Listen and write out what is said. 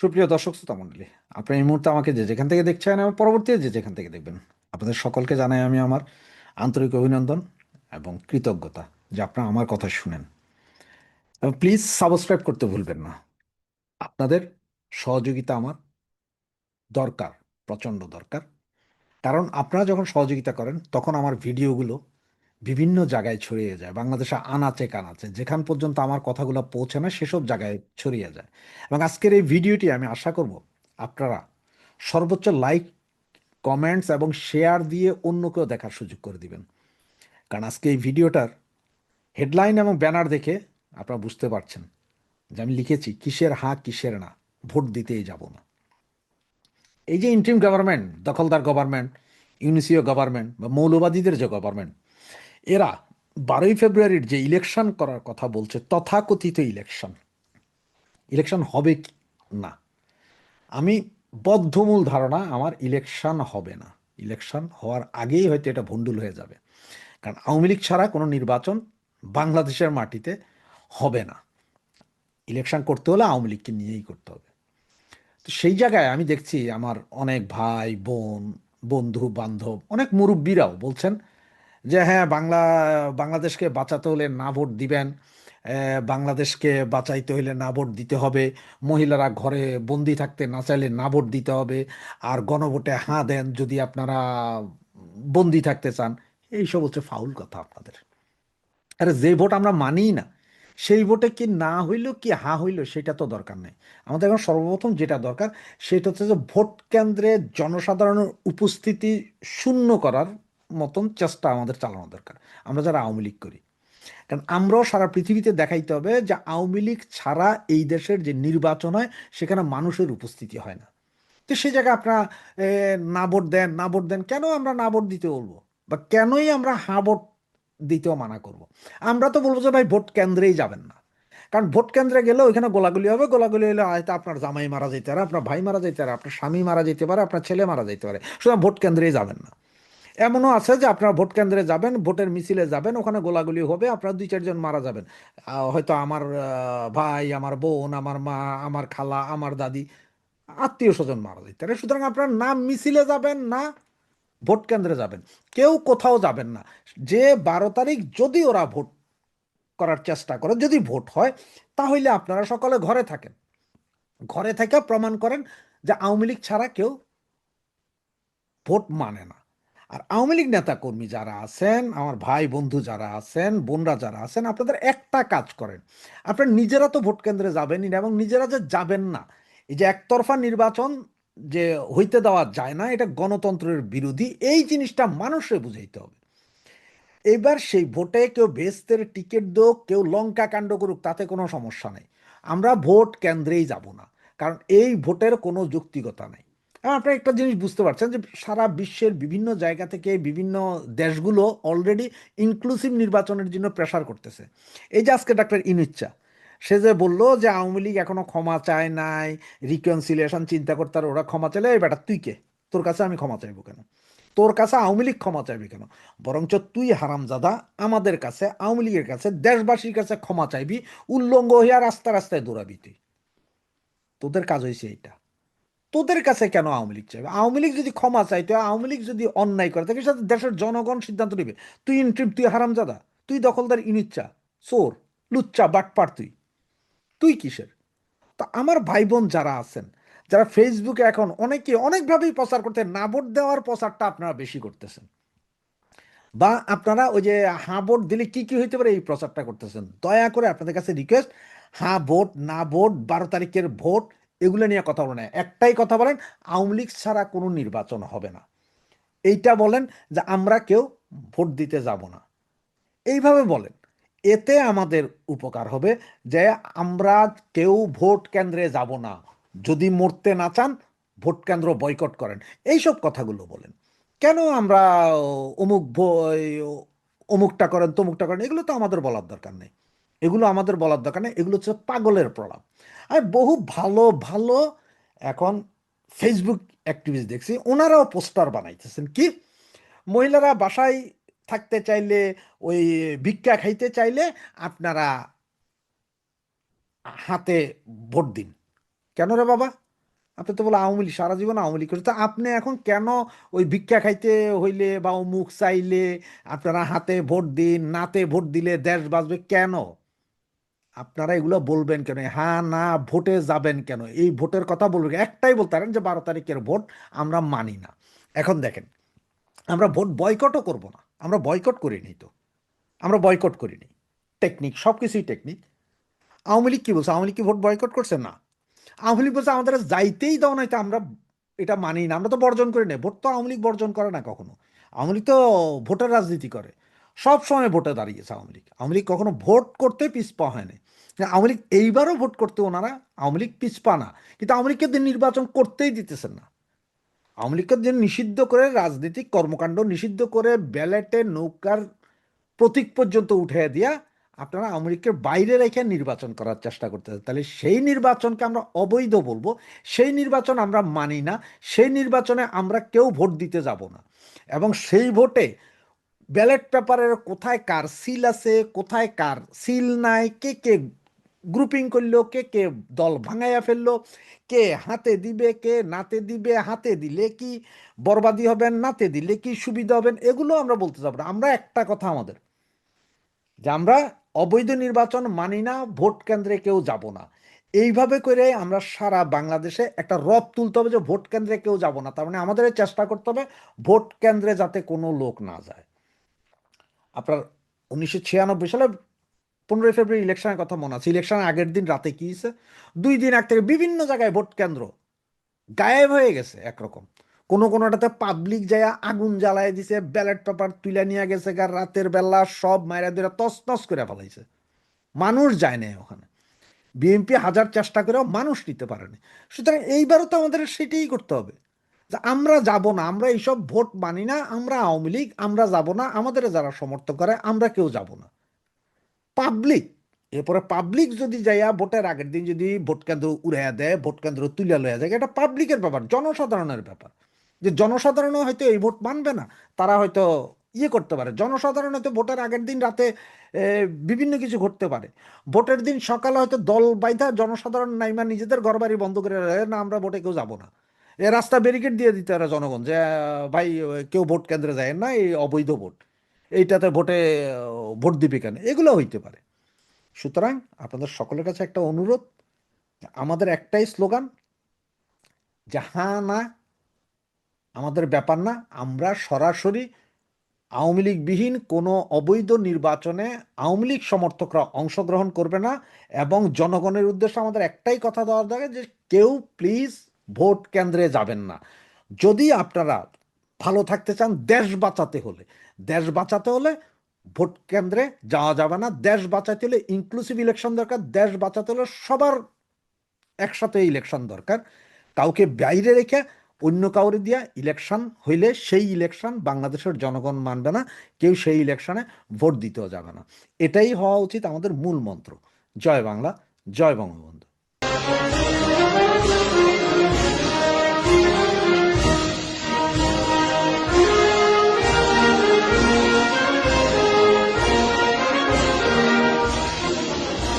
সুপ্রিয় দর্শক শ্রোতা মণ্ডলী আপনার এই মুহূর্তে আমাকে যে যেখান থেকে দেখছেন এবং পরবর্তীতে যে যেখান থেকে দেখবেন, আপনাদের সকলকে জানাই আমি আমার আন্তরিক অভিনন্দন এবং কৃতজ্ঞতা যে আপনারা আমার কথা শুনেন। এবং প্লিজ সাবস্ক্রাইব করতে ভুলবেন না। আপনাদের সহযোগিতা আমার দরকার, প্রচণ্ড দরকার। কারণ আপনারা যখন সহযোগিতা করেন, তখন আমার ভিডিওগুলো বিভিন্ন জায়গায় ছড়িয়ে যায়। বাংলাদেশে আনাচে কানাচে। যেখান পর্যন্ত আমার কথাগুলো পৌঁছে না, সেসব জায়গায় ছড়িয়ে যায়। এবং আজকের এই ভিডিওটি আমি আশা করব আপনারা সর্বোচ্চ লাইক, কমেন্টস এবং শেয়ার দিয়ে অন্যকেও দেখার সুযোগ করে দিবেন। কারণ আজকে এই ভিডিওটার হেডলাইন এবং ব্যানার দেখে আপনারা বুঝতে পারছেন যে আমি লিখেছি, কিসের হা, কিসের না? ভোট দিতেই যাব না। এই যে ইন্ট্রিম গভর্নমেন্ট দখলদার গভর্নমেন্ট ইউনিসিও গভর্নমেন্ট বা মৌলবাদীদের যে গভর্নমেন্ট এরা বারোই ফেব্রুয়ারির যে ইলেকশন করার কথা বলছে, তথাকথিত ইলেকশন। ইলেকশন হবে কি? না। আমি বদ্ধমূল ধারণা, আমার ইলেকশন হবে না। ইলেকশন হওয়ার আগেই হয়তো এটা ভণ্ডুল হয়ে যাবে। কারণ আওয়ামী লীগ ছাড়া কোনো নির্বাচন বাংলাদেশের মাটিতে হবে না। ইলেকশন করতে হলে আওয়ামী লীগকে নিয়েই করতে হবে। তো সেই জায়গায় আমি দেখছি আমার অনেক ভাই, বোন, বন্ধু, বান্ধব, অনেক মুরব্বীরাও বলছেন যে হ্যাঁ বাংলা, বাংলাদেশকে বাঁচাতে হলে না ভোট দিবেন বাংলাদেশকে বাঁচাইতে হলে না ভোট দিতে হবে, মহিলারা ঘরে বন্দি থাকতে না চাইলে না ভোট দিতে হবে, আর গণভোটে হাঁ দেন যদি আপনারা বন্দি থাকতে চান। এইসব হচ্ছে ফাউল কথা আপনাদের। আরে যে ভোট আমরা মানি না, সেই ভোটে কি না হইল কি হা হইল সেটা তো দরকার নেই। আমাদের এখন সর্বপ্রথম যেটা দরকার, সেটা হচ্ছে যে ভোট কেন্দ্রে জনসাধারণের উপস্থিতি শূন্য করার মতন চেষ্টা আমাদের চালানো দরকার। আমরা যারা আওয়ামী লীগ করি। কারণ আমরাও সারা পৃথিবীতে দেখাইতে হবে যে আওয়ামী লীগ ছাড়া এই দেশের যে নির্বাচন হয়, সেখানে মানুষের উপস্থিতি হয় না। তো সেই জায়গায় আপনারা না ভোট দেন, না ভোট দেন, কেন আমরা না ভোট দিতে বলব? বা কেনই আমরা হা ভোট দিতেও মানা করব। আমরা তো বলব যে ভাই ভোট কেন্দ্রেই যাবেন না। কারণ ভোট কেন্দ্রে গেলে ওইখানে গোলাগুলি হবে, গোলাগুলি হলে হয়তো আপনার জামাই মারা যেতে পারে, আপনার ভাই মারা যেতে পারে, আপনার স্বামী মারা যেতে পারে, আপনার ছেলে মারা যেতে পারে। সুতরাং ভোট কেন্দ্রেই যাবেন না। এমনও আছে যে আপনারা ভোট কেন্দ্রে যাবেন, ভোটের মিছিলে যাবেন, ওখানে গোলাগুলি হবে, আপনার দুই, চারজন মারা যাবেন। হয়তো আমার ভাই, আমার বোন, আমার মা, আমার খালা, আমার দাদি, আত্মীয় স্বজন মারা যায়। তাহলে সুতরাং আপনার না মিছিলে যাবেন, না ভোট কেন্দ্রে যাবেন। কেউ কোথাও যাবেন না। যে বারো তারিখ যদি ওরা ভোট করার চেষ্টা করে, যদি ভোট হয়, তাহলে আপনারা সকলে ঘরে থাকেন। ঘরে থেকে প্রমাণ করেন যে আওয়ামী লীগ ছাড়া কেউ ভোট মানে না। আর আওয়ামী লীগ নেতা কর্মী যারা আছেন, আমার ভাই বন্ধু যারা আছেন, বোনরা যারা আছেন, আপনাদের একটা কাজ করেন। আপনারা নিজেরা তো ভোট কেন্দ্রে যাবেনই না এবং নিজেরা যে যাবেন না, এই যে একতরফা নির্বাচন যে হইতে দেওয়া যায় না, এটা গণতন্ত্রের বিরোধী, এই জিনিসটা মানুষে বুঝাইতে হবে। এবার সেই ভোটে কেউ বেস্তের টিকিট দোক, কেউ লঙ্কা কাণ্ড করুক, তাতে কোনো সমস্যা নেই। আমরা ভোট কেন্দ্রেই যাব না, কারণ এই ভোটের কোনো যৌক্তিকতা নেই। এবং আপনারা একটা জিনিস বুঝতে পারছেন যে সারা বিশ্বের বিভিন্ন জায়গা থেকে বিভিন্ন দেশগুলো অলরেডি ইনক্লুসিভ নির্বাচনের জন্য প্রেশার করতেছে। এই যে আজকে ডাক্তার ইনুচ্চা সে যে বলল যে আওয়ামী লীগ এখনও ক্ষমা চায় নাই রিকনসিলিয়েশন চিন্তা করতে আর ওরা ক্ষমা চাইলে, এই বেটা, তুই কে? তোর কাছে আমি ক্ষমা চাইব কেন? তোর কাছে আওয়ামী লীগ ক্ষমা চাইবে কেন? বরঞ্চ তুই হারামজাদা, আমাদের কাছে, আওয়ামী লীগের কাছে, দেশবাসীর কাছে ক্ষমা চাইবি, উল্লঙ্গ হইয়া রাস্তা রাস্তায় দৌড়াবি তুই। তোদের কাজ হয়েছে এইটা। তোদের কাছে কেন আওয়ামী লীগ চাইবে? আওয়ামী লীগ যদি ক্ষমা চাইতো আওয়ামী লীগ যদি অন্যায় করে, তাকে সাথে দেশের জনগণ সিদ্ধান্ত নেবে। তুই ইন্ট্রিপ তুই হারামজাদা, তুই দখলদার ইনিচ্চা চোর লুচ্চা বাটপার তুই। তুই কিসের? তো আমার ভাই বোন যারা আছেন, যারা ফেসবুকে এখন অনেকে অনেকভাবেই প্রচার করতে না ভোট দেওয়ার প্রচারটা আপনারা বেশি করতেছেন। বা আপনারা ওই যে হ্যাঁ ভোট দিলে কি কি হইতে পারে এই প্রচারটা করতেছেন? দয়া করে আপনাদের কাছে রিকোয়েস্ট হ্যাঁ ভোট, না ভোট, বারো তারিখের ভোট এগুলো নিয়ে কথা বলেন। একটাই কথা বলেন, আওয়ামী লীগ ছাড়া কোনো নির্বাচন হবে না। এইটা বলেন যে আমরা কেউ ভোট দিতে যাব না। এইভাবে বলেন। এতে আমাদের উপকার হবে যে আমরা কেউ ভোট কেন্দ্রে যাব না। যদি মরতে না চান, ভোট কেন্দ্র বয়কট করেন। এইসব কথাগুলো বলেন। কেন আমরা অমুক অমুকটা করেন, তমুকটা করেন? এগুলো তো আমাদের বলার দরকার নেই। এগুলো আমাদের বলার দরকার নেই। এগুলো হচ্ছে পাগলের প্রলাপ। আমি বহু ভালো ভালো এখন ফেসবুক অ্যাক্টিভিস্ট দেখছি, ওনারাও পোস্টার বানাইতেছেন কি? মহিলারা বাসায় থাকতে চাইলে, ওই ভিক্ষা খাইতে চাইলে আপনারা হাতে ভোট দিন। কেন রে বাবা? আপনি তো বলে আওয়ামী লীগ, সারা জীবন আওয়ামী লীগ করছে তা আপনি এখন কেন ওই ভিক্ষা খাইতে হইলে বা মুখ চাইলে আপনারা হাতে ভোট দিন, নাতে ভোট দিলে দেশ বাঁচবে কেন? আপনারা এগুলো বলবেন কেন? হ্যাঁ না, ভোটে যাবেন কেন? এই ভোটের কথা বলবেন একটাই বলতে পারেন যে বারো তারিখের ভোট আমরা মানি না। এখন দেখেন, আমরা ভোট বয়কটও করব না। আমরা বয়কট করিনি তো। আমরা বয়কট করিনি। টেকনিক সব কিছুই টেকনিক। আওয়ামী লীগ কি বলছে? আওয়ামী লীগ কি ভোট বয়কট করছে? না। আওয়ামী লীগ বলছে আমাদের যাইতেই দাও না আমরা এটা মানি না। আমরা তো বর্জন করি না ভোট তো আওয়ামী লীগ বর্জন করে না কখনো। আওয়ামী লীগ তো ভোটের রাজনীতি করে। সব সময় ভোটে দাঁড়িয়েছে আওয়ামী লীগ। আওয়ামী লীগ কখনো ভোট করতে পিছপা হয়নি। আওয়ামী লীগ এইবারও ভোট করতে ওনারা আওয়ামী লীগ পিছপা না। কিন্তু আওয়ামী লীগকে নির্বাচন করতেই দিতেছেন না। আওয়ামী লীগকে যে নিষিদ্ধ করে রাজনৈতিক কর্মকাণ্ড, নিষিদ্ধ করে ব্যালেটে নৌকার প্রতীক পর্যন্ত উঠে দিয়া আপনারা আওয়ামী লীগকে বাইরে রেখে নির্বাচন করার চেষ্টা করতেছে তাহলে সেই নির্বাচনকে আমরা অবৈধ বলব, সেই নির্বাচন আমরা মানি না, সেই নির্বাচনে আমরা কেউ ভোট দিতে যাব না। এবং সেই ভোটে ব্যালট পেপারের কোথায় কার সিল আছে, কোথায় কার সিল নাই, কে কে গ্রুপিং করল, কে কে দল ভাঙাইয়া ফেলল, কে হাতে দিবে, কে নাতে দিবে, হাতে দিলে কি বরবাদি হবেন, নাতে দিলে কি সুবিধা হবেন, এগুলো আমরা বলতে যাব না। আমরা একটা কথা আমাদের, যে আমরা অবৈধ নির্বাচন মানি না, ভোট কেন্দ্রে কেউ যাব না। এইভাবে করে আমরা সারা বাংলাদেশে একটা রব তুলতে হবে যে ভোট কেন্দ্রে কেউ যাব না। তার মানে আমাদের চেষ্টা করতে হবে ভোট কেন্দ্রে যাতে কোনো লোক না যায়। আপনার উনিশশো ছিয়ানব্বই সালে পনেরোই ফেব্রুয়ারি ইলেকশনের কথা মনে আছে। ইলেকশনের আগের দিন রাতে কি হয়েছে? দুই দিন আগ থেকে বিভিন্ন জায়গায় ভোট কেন্দ্র গায়েব হয়ে গেছে একরকম। কোনো কোনোটাতে পাবলিক যায় আগুন জ্বালায় দিছে ব্যালট পেপার তুলে নিয়ে গেছে গা, রাতের বেলা সব মায়েরা দুরা তস তস করে ফেলাইছে। মানুষ যায় না ওখানে। বিএনপি হাজার চেষ্টা করেও মানুষ নিতে পারেনি। সুতরাং এইবারও তো আমাদের সেটাই করতে হবে যে আমরা যাব না, আমরা এইসব ভোট মানি না, আমরা আওয়ামী লীগ, আমরা যাব না, আমাদের যারা সমর্থন করে, আমরা কেউ যাব না। পাবলিক এরপরে পাবলিক যদি যাইয়া ভোটের আগের দিন যদি ভোট কেন্দ্র উড়াইয়া দেয়, ভোট কেন্দ্র তুলে লইয়া যায়, এটা পাবলিকের ব্যাপার, জনসাধারণের ব্যাপার। যে জনসাধারণও হয়তো এই ভোট মানবে না, তারা হয়তো ইয়ে করতে পারে। জনসাধারণ হয়তো ভোটের আগের দিন রাতে বিভিন্ন কিছু ঘটতে পারে। ভোটের দিন সকালে হয়তো দল বাইধা জনসাধারণ নাইমা নিজেদের ঘর বাড়ি বন্ধ করে না, আমরা ভোটে কেউ যাব না। এ রাস্তা ব্যারিকেড দিয়ে দিতে পারে জনগণ যে ভাই, কেউ ভোট কেন্দ্রে যায় না, এই অবৈধ ভোট। এইটাতে ভোটে ভোট দিবে কেন? এগুলো হইতে পারে। সুতরাং আপনাদের সকলের কাছে একটা অনুরোধ আমাদের একটাই স্লোগান, যে হ্যাঁ না, আমাদের ব্যাপার না, আমরা সরাসরি আওয়ামী লীগবিহীন কোনো অবৈধ নির্বাচনে আওয়ামী লীগ সমর্থকরা অংশগ্রহণ করবে না এবং জনগণের উদ্দেশ্যে আমাদের একটাই কথা দেওয়ার দরকার যে কেউ প্লিজ ভোট কেন্দ্রে যাবেন না। যদি আপনারা ভালো থাকতে চান, দেশ বাঁচাতে হলে দেশ বাঁচাতে হলে ভোট কেন্দ্রে যাওয়া যাবে না। দেশ বাঁচাতে হলে ইনক্লুসিভ ইলেকশন দরকার। দেশ বাঁচাতে হলে সবার একসাথে ইলেকশন দরকার। কাউকে বাইরে রেখে অন্য কাউরে দিয়া ইলেকশন হইলে সেই ইলেকশন বাংলাদেশের জনগণ মানবে না। কেউ সেই ইলেকশনে ভোট দিতেও যাবে না। এটাই হওয়া উচিত আমাদের মূল মন্ত্র। জয় বাংলা, জয় বঙ্গবন্ধু।